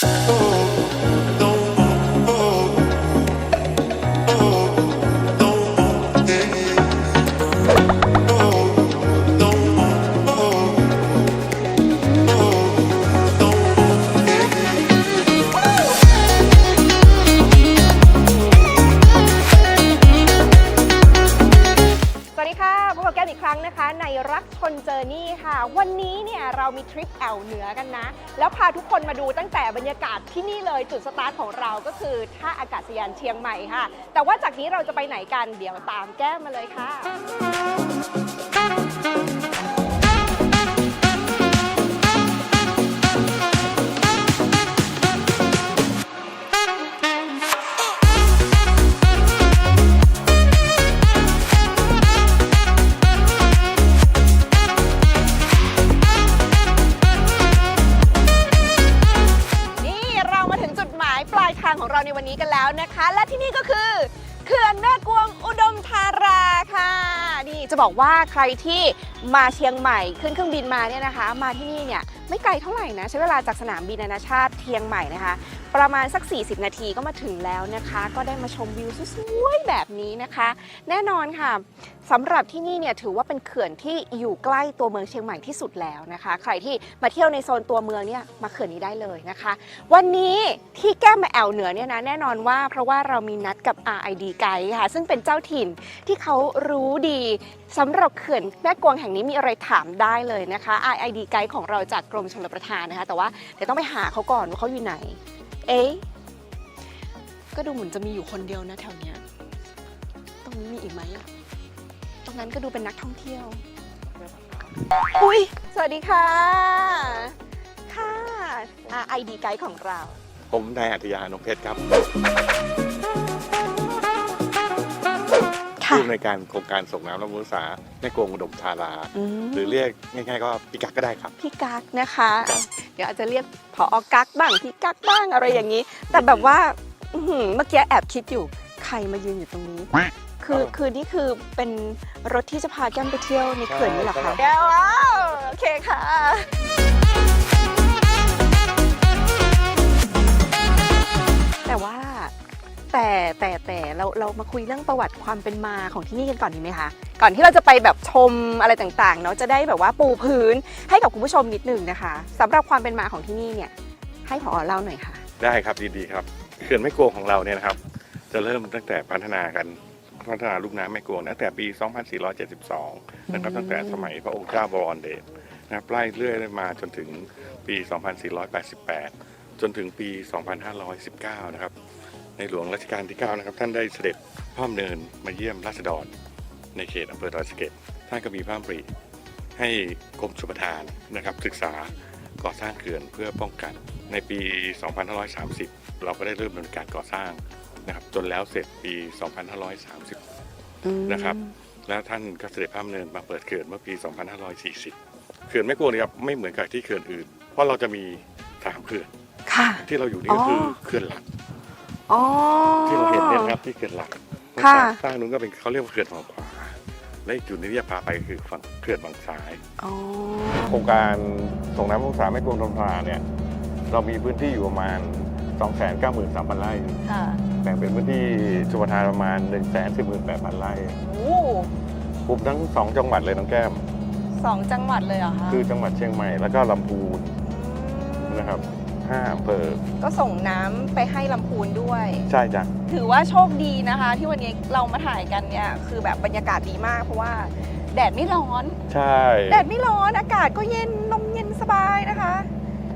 ส ของเราก็คือท่าอากาศยานเชียงใหม่ค่ะ แต่ว่าจากนี้เราจะไปไหนกันเดี๋ยวตามแก้มมาเลยค่ะ บอกว่าใครที่มาเชียงใหม่ขึ้นเครื่องบินมาเนี่ยนะคะ มาที่นี่เนี่ยไม่ไกลเท่าไหร่นะใช้เวลาจากสนามบินนานาชาติเชียงใหม่นะคะ ประมาณสัก 40 นาทีก็มาถึงแล้วนะคะ ก็ได้มาชมวิวสวยๆแบบนี้นะคะ แน่นอนค่ะสำหรับที่นี่เนี่ยถือว่าเป็นเขื่อนที่อยู่ใกล้ตัวเมืองเชียงใหม่ที่สุดแล้วนะคะ ใครที่มาเที่ยวในโซนตัวเมืองเนี่ยมาเขื่อนนี้ได้เลยนะคะ วันนี้ที่แก้มมาแอวเหนือเนี่ยนะแน่นอนว่าเพราะว่าเรามีนัดกับ RID Guide ค่ะ ซึ่งเป็นเจ้าถิ่นที่เขารู้ดีสำหรับเขื่อนแม่กวงแห่งนี้มีอะไรถามได้เลยนะคะ RID Guide ของเราจากกรมชลประทานนะคะ แต่ว่าเดี๋ยวต้องไปหาเขาก่อนว่าเขาอยู่ไหน เอ๊ะก็ดูเหมือนจะมีอยู่คนเดียวนะแถวเนี้ย ตรงนี้มีอีกไหมอะตรงนั้นก็ดูเป็นนักท่องเที่ยว อุ้ย สวัสดีค่ะ ค่ะ RID Guide ของเรา ผมนายอัธยานงเพชรครับ ผู้อำนวยการโครงการส่งน้ำและบำรุงรักษาแม่กวงอุดมธารา อืมหรือเรียกง่ายๆก็ปิกักก็ได้ครับ พี่กักนะคะเดี๋ยวอาจจะเรียกผอกักบ้างพี่กักบ้างอะไรอย่างนี้ แต่แบบว่าอื้อหือเมื่อกี้แอบคิดอยู่ใครมายืนอยู่ตรงนี้ คือเออคือนี่คือเป็นรถที่จะพาแก้มไปเที่ยวในเขื่อนนี่เหรอใช่คะใช่ว้าวโอเคค่ะ เราเรามาคุยเรื่องประวัติความเป็นมาของที่นี่กันก่อนดีไหมคะ ก่อนที่เราจะไปแบบชมอะไรต่างๆเนาะจะได้แบบว่าปูพื้นให้กับคุณผู้ชมนิดหนึ่งนะคะสำหรับความเป็นมาของที่นี่เนี่ยให้ผอเล่าหน่อยค่ะ ได้ครับดีๆครับเขื่อนแม่กวงของเราเนี่ยนะครับ จะเริ่มตั้งแต่พัฒนากันพัฒนาลูกน้ำแม่กวงตั้งแต่ปี 2472 นะครับอืมตั้งแต่สมัยพระองค์เจ้าบวรเดชนะครับไล่เรื่อยมาจนถึงปี 2488 จนถึงปี 2519 นะครับ ในหลวงรัชกาลที่ 9 นะครับ ท่านได้เสด็จพระดำเนินมาเยี่ยมราษฎร ในเขตอำเภอดอยสะเก็ดท่านก็มีพระดำริให้กรมชลประทานนะครับ ศึกษาก่อสร้างเขื่อนเพื่อป้องกัน ในปี 2530 เราก็ได้เริ่มดำเนินการก่อสร้างนะครับ จนแล้วเสร็จปี 2530อืมนะครับ แล้วท่านก็เสด็จพระดำเนินมาเปิดเขื่อนเมื่อปี 2540 เขื่อนแม่กวงเนี่ยครับไม่เหมือนกับที่เขื่อนอื่น เพราะเราจะมีสามเขื่อนค่ะที่เราอยู่นี่ก็คืออเขื่อนหลัก อ๋อ ที่เราเห็นเนี่ยนะครับที่เขื่อนหลักค่ะ ข้างนู้นก็เป็นเขาเรียกว่าเขื่อนฝั่งขวา และอีกจุดหนึงที่จะพาไปคือฝั่งเขื่อนฝั่งซ้าย อ๋อ โครงการส่งน้ำลงสาแม่กวงทมทราเนี่ยเรามีพื้นที่อยู่ประมาณ 293,000 ไร่ ค่ะแบ่งเป็นพื้นที่ชลประทานประมาณ 118,000 ไร่โอ้คุมทั้งสองจังหวัดเลยน้องแก้ม สองจังหวัดเลยเหรอคะคือจังหวัดเชียงใหม่แล้วก็ลำพูนนะครับ ห้าอำเภอ ก็ส่งน้ำไปให้ลำพูนด้วย ใช่จ้ะ ถือว่าโชคดีนะคะ ที่วันนี้เรามาถ่ายกันเนี่ยคือแบบบรรยากาศดีมาก เพราะว่าแดดไม่ร้อน ใช่ แดดไม่ร้อนอากาศก็เย็นลมเย็นสบายนะคะ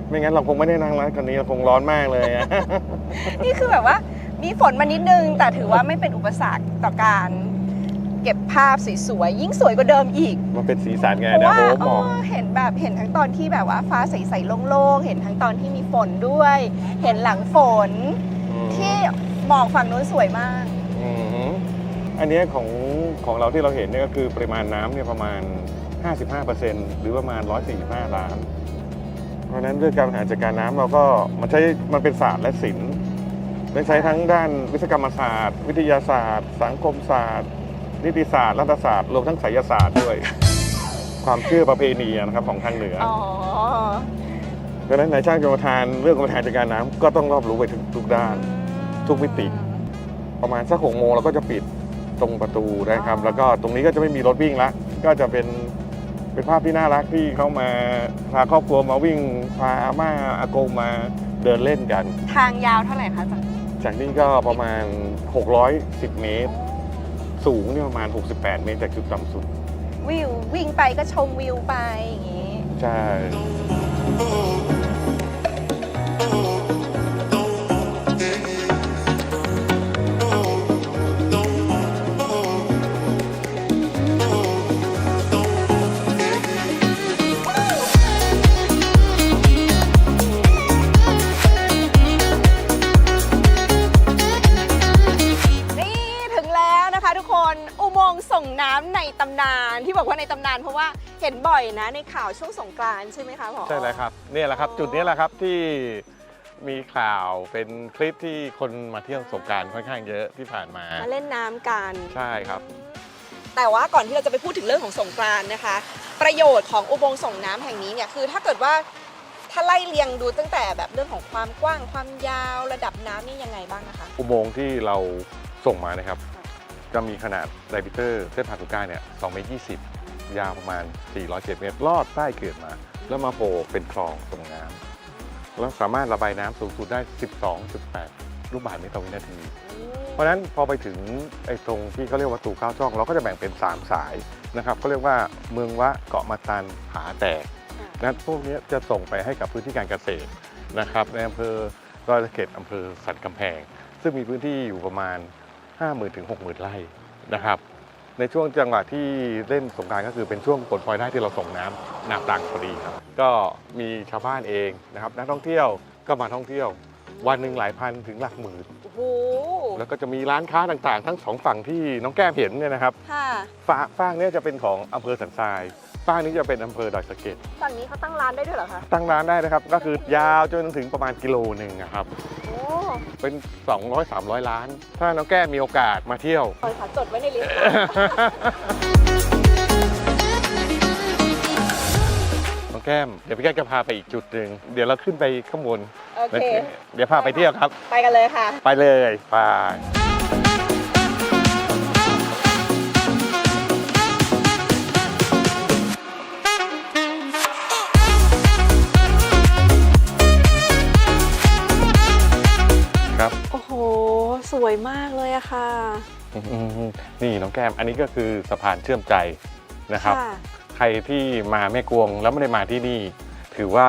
ไม่งั้นเราคงไม่ได้นั่งร้านคันนี้เราคงร้อนมากเลยอะ นี่คือแบบว่ามีฝนมานิดนึง แต่ถือว่าไม่เป็นอุปสรรคต่อการ เก็บภาพสวยๆยิ่งสวยกว่าเดิมอีก มันเป็นสีสันไงเพราะนะว่าโอ้หมอกเออเห็นแบบเห็นทั้งตอนที่แบบว่าฟ้าใสๆโล่งๆเห็นทั้งตอนที่มีฝนด้วย เห็นหลังฝนที่หมอกฝั่งนู้นสวยมาก อืมอันเนี้ยของของเราที่เราเห็นเนี่ยก็คือปริมาณน้ำเนี่ยประมาณ 55%หรือประมาณ 145 ล้าน เพราะฉะนั้นด้วยการบริหารจัดการน้ำเราก็มันใช้มันเป็นศาสตร์และศิลป์ได้ใช้ทั้งด้านวิศวกรรมศาสตร์ วิทยาศาสตร์ สังคมศาสตร์ นิติศาสตร์รัฐศาสตร์รวมทั้งไสยศาสตร์ด้วย ความเชื่อประเพณีนะครับของทางเหนือออ๋อ ดังนั้นนายช่างชมทานเรื่องของประธานจัดการน้ำก็ต้องรอบรู้ไปทุกทุกด้าน ทุกมิติ ประมาณสักหกโมงเราก็จะปิดตรงประตูนะครับแล้วก็ตรงนี้ก็จะไม่มีรถวิ่งละก็จะเป็นเป็นภาพที่น่ารักที่เขามาพาครอบครัวมาวิ่งพาอาม่าอากงมาเดินเล่นกัน ทางยาวเท่าไหร่คะจากจากนี้ก็ประมาณ 610 เมตร สูงเนี่ยประมาณ 68 เมตรจากจุดต่ำสุด วิววิ่งไปก็ชมวิวไปอย่างงี้ ใช่ นบ่อยนะ ในข่าวช่วงสงกรานต์ใช่ไหมคะผอ ใช่แล้วครับเนี่ยแหละครับ จุดนี้แหละครับที่มีข่าวเป็นคลิปที่คนมาเที่ยวสงกรารค่อนข้างเยอะที่ผ่านมา มาเล่นน้ำกัน ใช่ครับ แต่ว่าก่อนที่เราจะไปพูดถึงเรื่องของสงกรานต์นะคะ ประโยชน์ของอุโมงค์ส่งน้ำแห่งนี้เนี่ยคือถ้าเกิดว่าถ้าไล่เรียงดูตั้งแต่แบบเรื่องของความกว้างความยาวระดับน้ำนี่ยังไงบ้างนะคะอุโมงค์ที่เราส่งมานะครับ จะมีขนาดไดมิเตอร์เส้นผ่านศูนย์กลางเนี่ย2เมตร20 ยาวประมาณ 407เมตร ลอดใต้เขื่อนมา แล้วมาโผล่เป็นคลองส่งน้ำแล้วสามารถระบายน้ำสูงสุดได้ 12.8 ลูกบาศก์เมตรต่อวินาที เพราะฉะนั้นพอไปถึงไอ้ตรงที่เขาเรียกว่าตูเก้าช่อง เราก็จะแบ่งเป็น 3 สายนะครับเขาเรียกว่าเมืองวะเกาะมาตันผาแตกนะพวกนี้จะส่งไปให้กับพื้นที่การเกษตรนะครับในอำเภอรอยตะเก็ดอำเภอสันกำแพง ซึ่งมีพื้นที่อยู่ประมาณ 50,000ถึง60,000 ไร่นะครับ ในช่วงจังหวะที่เล่นสงกรารก็คือเป็นช่วงผลพลอยได้ที่เราส่งน้ำนาตังพอดีครับ ก็มีชาวบ้านเองนะครับนักท่องเที่ยวก็มาท่องเที่ยว วันหนึ่งหลายพันถึงหลักหมื่นโอ้โหแล้วก็จะมีร้านค้าต่างๆ ทั้งสองฝั่งที่น้องแก้มเห็นเนี่ยนะครับค่ะฝั่งฝั่งเนี้จะเป็นของอำเภอสันทรายฝั่งนี้จะเป็นอำเภอดอยสะเก็ดฝั่งนี้เขาตั้งร้านได้ด้วยเหรอคะตั้งร้านได้นะครับก็คือยาวจนถึงประมาณกิโลหนึ่งนะครับโอ้ เป็น 200-300 ล้าน ถ้าน้องแก้มมีโอกาสมาเที่ยว คอยค่ะจดไว้ในลิสต์น้องแก้ม เดี๋ยวพี่แก้มจะพาไปอีกจุดหนึ่งเดี๋ยวเราขึ้นไปข้างบนโอแล้วเค เดี๋ยวพาไปเที่ยวครับ ไปกันเลยค่ะ ไปเลยไป วยมากเลยอะค่ะอืมนี่น้องแก้มอันนี้ก็คือสะพานเชื่อมใจนะครับค่ะใครที่มาแม่กวงแล้วไม่ได้มาที่นี่ ถือว่า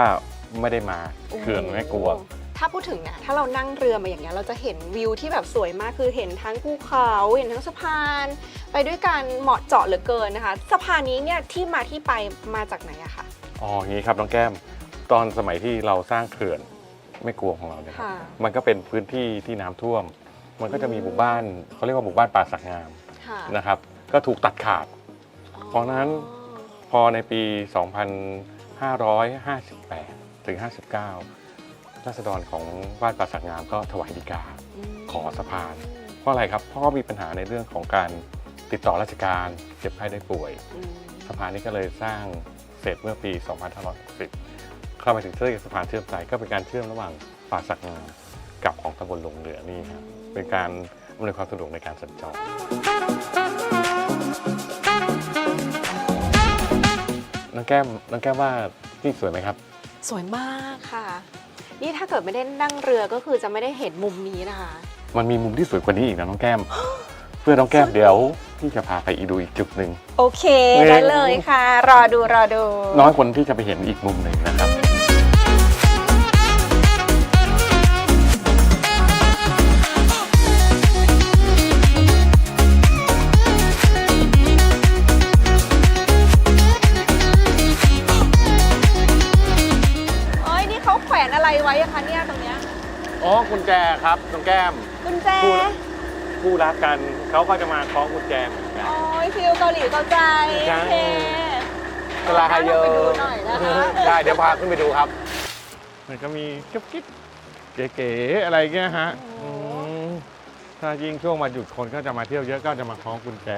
ไม่ได้มาเขื่อนแม่กวงถ้าพูดถึงนะถ้าเรานั่งเรือมาอย่างเงี้ยเราจะเห็นวิวที่แบบสวยมากคือเห็นทั้งภูเขาเห็นทั้งสะพาน ไปด้วยกันเหมาะเจาะเหลือเกินนะคะ สะพานนี้เนี่ยที่มาที่ไปมาจากไหนอะคะอ๋ออย่างนี้ครับน้องแก้ม ตอนสมัยที่เราสร้างเขื่อนแม่กวงของเราเนี่ยครับค่ะมันก็เป็นพื้นที่ที่น้ำท่วม มันก็จะมีหมู่บ้านเขาเรียกว่าหมู่บ้านป่าสักงามค่ะนะครับ ก็ถูกตัดขาด เพราะฉะนั้น พอในปี 2558 ถึง 59ราษฎรของบ้านป่าสักงามก็ถวายดีกาขอสะพาน เพราะอะไรครับ เพราะว่ามีปัญหาในเรื่องของการติดต่อราชการเจ็บไข้ได้ป่วยอืมสะพานนี้ก็เลยสร้างเสร็จเมื่อปี 2560เข้าไปถึงเส้นสะพานเชื่อมใจก็เป็นการเชื่อมระหว่างป่าสักงามกับของตำบลหลงเหลือนี่ครับ เป็นการอำนวยความสะดวกในการสัญจรน้องแก้มน้องแก้มว่าที่สวยไหมครับ สวยมากค่ะ นี่ถ้าเกิดไม่ได้นั่งเรือก็คือจะไม่ได้เห็นมุมนี้นะคะ มันมีมุมที่สวยกว่านี้อีกนะน้องแก้ม เพื่อน้องแก้มเดี๋ยวพี่จะพาไปอีกดูอีกจุดหนึ่งโอเคเนี่ยได้เลยค่ะ รอดูรอดู น้อยคนที่จะไปเห็นอีกมุมหนึ่งนะครับ กุญแจครับน้องแก้ม กุญแจพูดคู่รักกันเขาก็จะมาคล้องกุญแจเหมือนกัน โอ้ยฟิลเกาหลีเกาใจใช่ โอเคเวลาใครเยอะไปดูหน่อยนะคะ ได้เดี๋ยวพาขึ้นไปดูครับ มันก็มีกิ๊บกิ๊บเก๋ๆอะไรเงี้ยฮะโอ้อืมถ้ายิ่งช่วงมาหยุดคนก็จะมาเที่ยวเยอะก็จะมาคล้องกุญแจ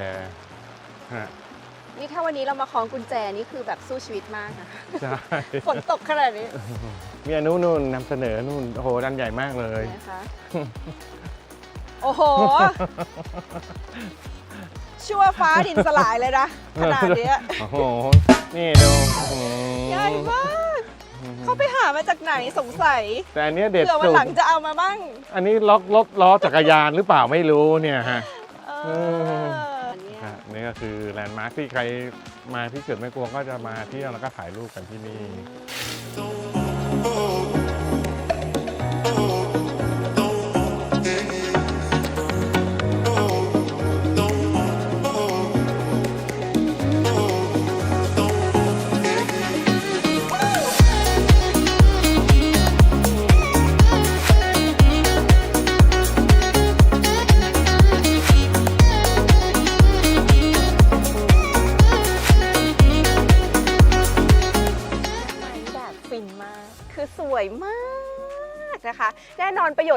ฮะนี่ถ้าวันนี้เรามาคล้องกุญแจนี่คือแบบสู้ชีวิตมากนะคะใช่ ฝนตกขนาดนี้ มีอนุนุ่นนำเสนอนู่นโอ้โหดันใหญ่มากเลยนะคะ โอ้โห ชั่วฟ้าดินสลายเลยนะ ขนาดเนี้ยโอ้โห นี่ดูอื้อหือใหญ่มากเขาไปหามาจากไหนสงสัย แต่อันเนี้ยเด็ดเผื่อวันสุดหลังจะเอามาบ้าง อันนี้ล็อกรถล้อจักรยานหรือเปล่าไม่รู้เนี่ยฮะ เอมอเนี่ยฮะนี่ ก็คือแลนด์มาร์คที่ใครมาที่เกิดไม่กลัวก็จะมาเที่ยวแล้วก็ถ่ายรูปกันที่นี่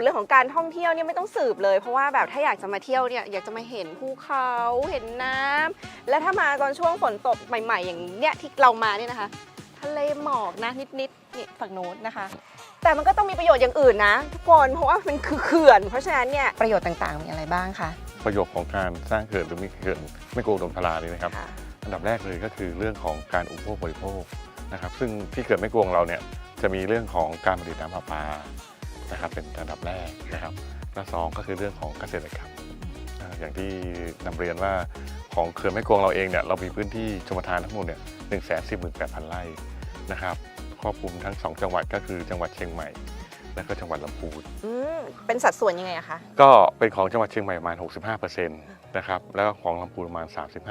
ชน์เรื่องของการท่องเที่ยวเนี่ยไม่ต้องสืบเลย เพราะว่าแบบถ้าอยากจะมาเที่ยวเนี่ยอยากจะมาเห็นภูเขาเห็นน้ำและถ้ามาตอนช่วงฝนตกใหม่ ๆ อย่างเนี้ยที่เรามาเนี่ยนะคะ ทะเลหมอกนะนิดๆนี่ฝั่งโน้นนะคะ แต่มันก็ต้องมีประโยชน์อย่างอื่นนะทุกคนเพราะว่ามันคือเขื่อน เพราะฉะนั้นเนี่ยประโยชน์ต่างๆมีอะไรบ้างคะประโยชน์ของการสร้างเขื่อนหรือมีเขื่อนไม่โกงดมพลานี่นะครับค่ะอันดับแรกเลยก็คือเรื่องของการอุปโภคบริโภคนะครับซึ่งที่เขื่อนแม่กวงเราเนี่ยจะมีเรื่องของการผลิตน้ำประปา นะครับเป็นอันดับแรกนะครับและสองก็คือเรื่องของเกษตรกรรมอ่าอย่างที่นำเรียนว่าของเขื่อนแม่กวงเราเองเนี่ยเรามีพื้นที่ชมทานทั้งหมดเนี่ยหนึ่งแสนสี่หมื่นแปดพันไร่นะครับครอบคลุมทั้งสองจังหวัดก็คือจังหวัดเชียงใหม่ และก็จังหวัดลำพูนอืมเป็นสัดส่วนยังไงอะคะ ก็เป็นของจังหวัดเชียงใหม่ประมาณ 65%นะครับ แล้วก็ของลำพูนประมาณ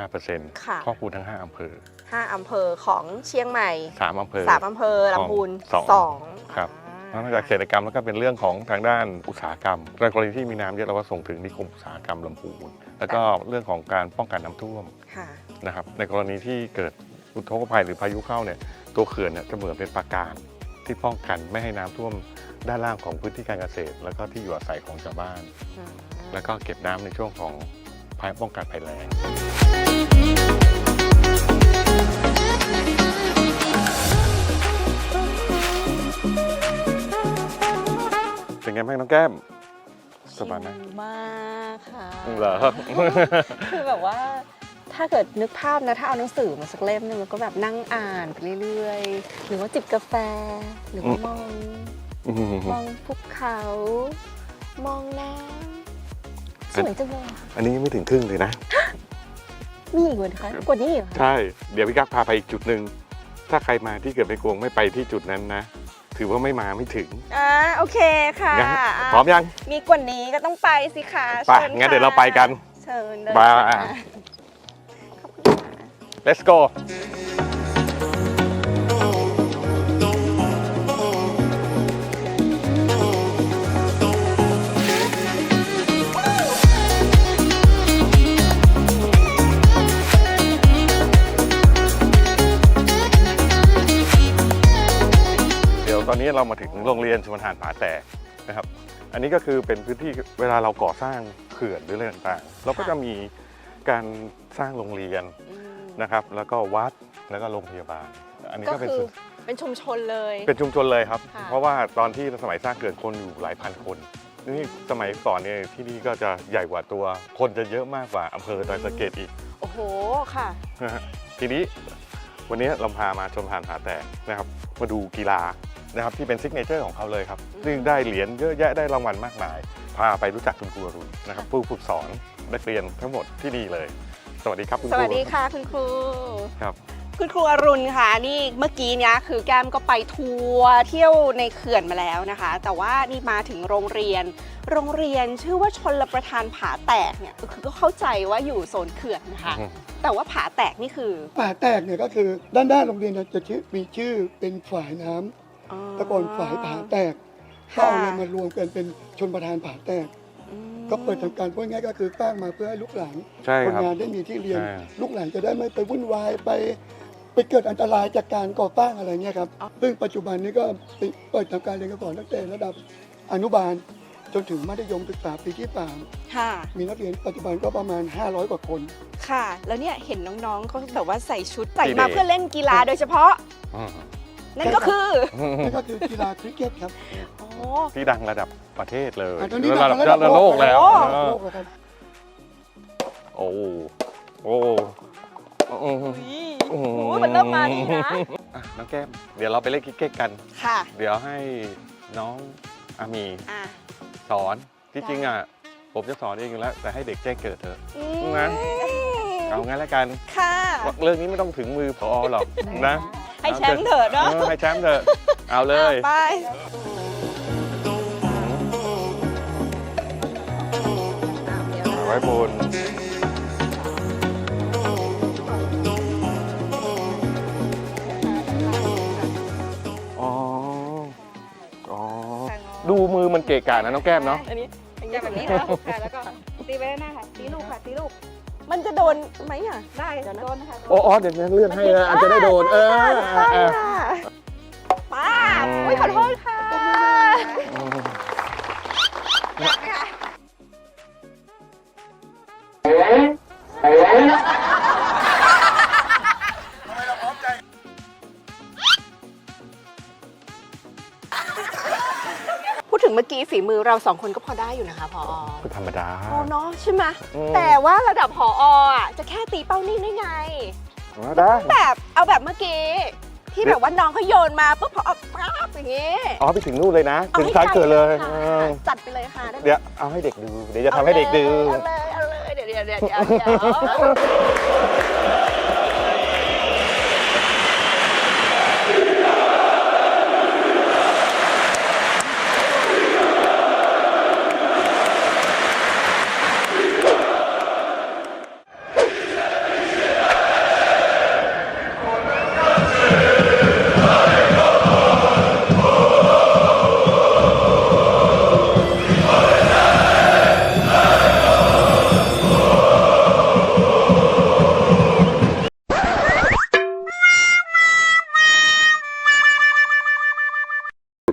35%ค่ะครอบคลุมทั้ง 5อำเภอห้าอำเภอของเชียงใหม่ 3อำเภอสามอำเภอลำพูนสองสองครับอ่า นอกจากเกษตรกรรมแล้วก็เป็นเรื่องของทางด้านอุตสาหกรรมในกรณีที่มีน้ำเยอะเราก็ส่งถึงนิคมอุตสาหกรรมลำพูนแล้วก็เรื่องของการป้องกันน้ำท่วมค่ะ นะครับ ในกรณีที่เกิดอุทกภัยหรือพายุเข้าเนี่ยตัวเขื่อนเนี่ยจะเหมือนเป็นปราการที่ป้องกันไม่ให้น้ำท่วมด้านล่างของพื้นที่การเกษตร แล้วก็ที่อยู่อาศัยของชาวบ้านอืมแล้วก็เก็บน้ำในช่วงของภัยป้องกันภัยแล้ง ไงบ้างน้องแก้ม สบายไหมชิลมากค่ะเหรอ คือแบบว่า ถ้าเกิดนึกภาพนะถ้าเอาหนังสือมาสักเล่มหนึงแล้วก็แบบนั่งอ่านไปเรื่อยๆ หรือว่าจิบกาแฟ หรือว่ามองมองภูเขา มองน้ำสวยจังเลยอะอันนี้ยังไม่ถึงครึ่งเลยนะ มีอีกวันคะกว่านี้อีกเหรอคะ ใช่ เดี๋ยวพี่กั๊กพาไปอีกจุดหนึ่ง ถ้าใครมาที่เกิดไปกวงไม่ไปที่จุดนั้นนะ ถือว่าไม่มาไม่ถึงอ่าโอเคค่ะงั้นอะพร้อมยังมีกว่านี้ก็ต้องไปสิคะไปชิญงั้นค่ะเดี๋ยวเราไปกันเชิญเลยมา ค่ะขอบคุณค่ะ let's go ตอนนี้เรามาถึงโรงเรียนชมทานผาแตกนะครับ อันนี้ก็คือเป็นพื้นที่เวลาเราก่อสร้างเขื่อนหรืออะไรต่างๆ เราก็จะมีการสร้างโรงเรียนอืมนะครับ แล้วก็วัดแล้วก็โรงพยาบาล อันนี้ก็ก็เป็นคือส่วนเป็นชุมชนเลย เป็นชุมชนเลยครับ ค่ะ เพราะว่าตอนที่สมัยสร้างเขื่อนคนอยู่หลายพันคน นี่สมัยก่อนเนี่ยที่นี่ก็จะใหญ่กว่าตัว คนจะเยอะมากกว่าอำเภอดอยสะเก็ดอีก โอ้โหค่ะ นะฮะทีนี้วันนี้เราพามาชมผ่านผาแตกนะครับ มาดูกีฬา นะครับที่เป็นซิกเนเจอร์ของเขาเลยครับซึ่งได้เหรียญเยอะแยะได้รางวัลมากมาย พาไปรู้จักคุณครูอรุณนะครับผู้ฝึกสอนนักเรียนทั้งหมดที่นี่เลย สวัสดีครับคุณสครูวัสดีค่ะคุณครู ครับ คุณครูอรุณค่ะนี่เมื่อกี้เนี้ยคือแก้มก็ไปทัวร์เที่ยวในเขื่อนมาแล้วนะคะ แต่ว่านี่มาถึงโรงเรียน โรงเรียนชื่อว่าชนลประทานผาแตกเนี่ยคือก็เข้าใจว่าอยู่โซนเขื่อนนะคะ อืม แต่ว่าผาแตกนี่คือ ป่าแตกเนี่ยก็คือด้านด้านโรงเรียนเนี่ยจะชื่อมีชื่อเป็นฝายน้ำ อ๋อตะกอนฝายผาแตกก็ค่ะเอาเนี่ยมารวมกันเป็นชนประธานผาแตก อืมก็เปิดทำการพูดง่ายๆก็คือสร้างมาเพื่อให้ลูกหลานใช่คนครับ งานได้มีที่เรียน ใช่ ลูกหลานจะได้ไม่ไปวุ่นวายไปไปเกิดอันตรายจากการก่อสร้างอะไรเงี้ยครับซึ่งปัจจุบันนี้ก็เปิดทำการเรียนการสอนตั้งแต่ระดับอนุบาล จนถึงมัธยมศึกษาปีที่สามค่ะ มีนักเรียนปัจจุบันก็ประมาณ 500 กว่าคน ค่ะ แล้วเนี่ยเห็นน้องๆเขาแบบว่าใส่ชุดใส่สีมาแดงเพื่อเล่นกีฬาโดยเฉพาะอืม นั่นก็คือ นั่นก็คือกีฬาคริกเก็ตครับ โอ้ที่ดังระดับประเทศเลยอะตอนนี้ระดับดังระดับระดับโลกแล้วระดับเออโลกแล้วครับโอ้โอ้โอ้โหมันเริ่มมานี่นะ อะน้องแก้ม เดี๋ยวเราไปเล่นคริกเก็ตกัน ค่ะ เดี๋ยวให้น้องอามีอะ สอน ที่จริงอะ ผมจะสอนเองอยู่แล้ว แต่ให้เด็กแจ้งเกิดเถอะ อืมงั้น เอางั้นแล้วกัน ค่ะว่าเรื่องนี้ไม่ต้องถึงมือพอหรอกนะ ให้แชมป์เถอะเนาะเออให้แชมป์เถอะเอาเลยอะไปไว้บนอ๋ออ๋อดูมือมันเกะกะนะน้องแก้มเนาะอันนี้จะแบบนี้นะค่ะแล้วก็ตีไปด้านหน้าค่ะตีลูกค่ะตีลูก มันจะโดนไหมอะได้โดนนะคะโอ้อ๋อเดี๋ยวเลื่อนให้นะอาจจะได้โดน เออได้เออค่ะป้าบอุ้ยขอโทษค่ะ มื่อกี้ฝีมือเราสองคนก็พอได้อยู่นะคะพอธรรมดาโอ้เนาะใช่ไหมอืมแต่ว่าระดับพออะจะแค่ตีเป้านิ่งได้ไงได้แบบเอาแบบเมื่อกี้ที่แบบว่าน้องเขาโยนมาปุ๊บพอเอาปั๊บอย่างงี้อ๋อไปถึงนู่นเลยนะเอาถึงให้ซ้ายเกิดเลยค่ะเออจัดไปเลยค่ะได้ไหมเดี๋ยวเอาให้เด็กดู เดี๋ยวจะทำให้เด็กดูเอาเลยเอาเลยเอาเลยเดี๋ยวเดี๋ยวเดี๋ยว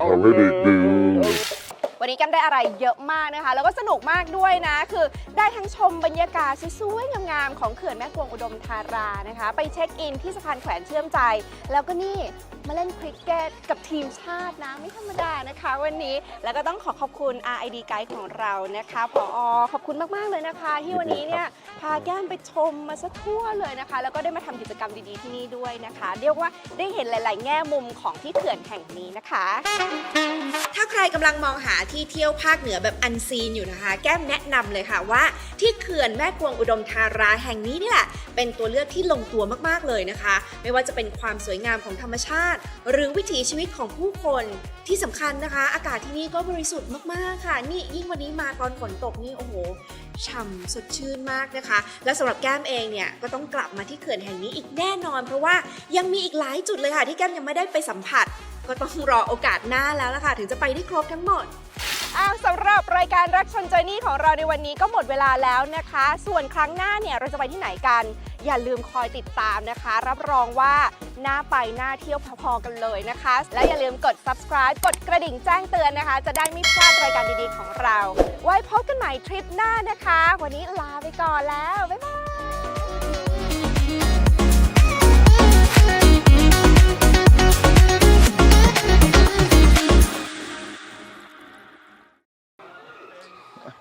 ทำให้เด็กดูวันนี้แก้มได้อะไรเยอะมากนะคะ แล้วก็สนุกมากด้วยนะ คือได้ทั้งชมบรรยากาศสวยๆงามๆของเขื่อนแม่กวงอุดมธารานะคะ ไปเช็คอินที่สะพานแขวนเชื่อมใจ แล้วก็นี่มาเล่นคริกเก็ตกับทีมชาตินะ ไม่ธรรมดานะคะ วันนี้แล้วก็ต้องขอขอบคุณ RID Guide ของเรานะคะผอขอบคุณมากๆเลยนะคะ ที่วันนี้เนี่ยาแก้มไปชมมาซะทั่วเลยนะคะ แล้วก็ได้มาทำกิจกรรมดีๆที่นี่ด้วยนะคะ เรียกว่าได้เห็นหลาย ๆ แง่มุมของที่เขื่อนแห่งนี้นะคะ ถ้าใครกำลังมองหาที่เที่ยวภาคเหนือแบบอันซีนอยู่นะคะ แก้มแนะนำเลยค่ะว่า ที่เขื่อนแม่กวงอุดมธาราแห่งนี้นี่แหละ เป็นตัวเลือกที่ลงตัวมากๆเลยนะคะ ไม่ว่าจะเป็นความสวยงามของธรรมชาติ หรือวิถีชีวิตของผู้คนที่สำคัญนะคะ อากาศที่นี่ก็บริสุทธิ์มากๆค่ะ นี่ยิ่งวันนี้มาตอนฝนตกนี่โอ้โห ฉ่ำสดชื่นมากนะคะ และสำหรับแก้มเองเนี่ยก็ต้องกลับมาที่เขื่อนแห่งนี้อีกแน่นอน เพราะว่ายังมีอีกหลายจุดเลยค่ะ ที่แก้มยังไม่ได้ไปสัมผัส ก็ต้องรอโอกาสหน้าแล้วล่ะค่ะ ถึงจะไปได้ครบทั้งหมดอาสำหรับรายการรักชนจอยนี่ของเราในวันนี้ก็หมดเวลาแล้วนะคะ ส่วนครั้งหน้าเนี่ยเราจะไปที่ไหนกัน อย่าลืมคอยติดตามนะคะ รับรองว่าน่าไปน่าเที่ยวพอๆกันเลยนะคะ และอย่าลืมกด subscribe กดกระดิ่งแจ้งเตือนนะคะ จะได้ไม่พลาดรายการดีๆของเรา ไว้พบกันใหม่ทริปหน้านะคะ วันนี้ลาไปก่อนแล้ว บ๊ายบาย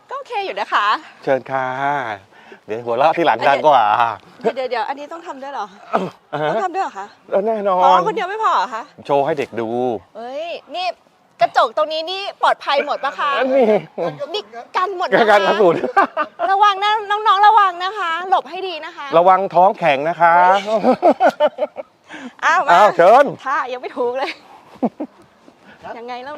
ก็โอเคอยู่นะคะ เชิญค่ะ เดี๋ยวหัวเราะที่หลังดังกว่าเดี๋ยวเดี๋ยวอันนี้ต้องทำด้วยเหรอ ต้องทำด้วยเหรอคะแน่นอนอ๋อคนเดียวไม่พอเหรอคะ โชว์ให้เด็กดู เฮ้ย นี่กระจกตรงนี้นี่ปลอดภัยหมดปะคะนี่นี่กันหมดนะคะกันกระสุนระวังนะน้องๆ ระวังนะคะ หลบให้ดีนะคะ ระวังท้องแข็งนะคะ อ้าวอ้าวเชิญท่ายังไม่ถูกเลย ยังไงแล้ว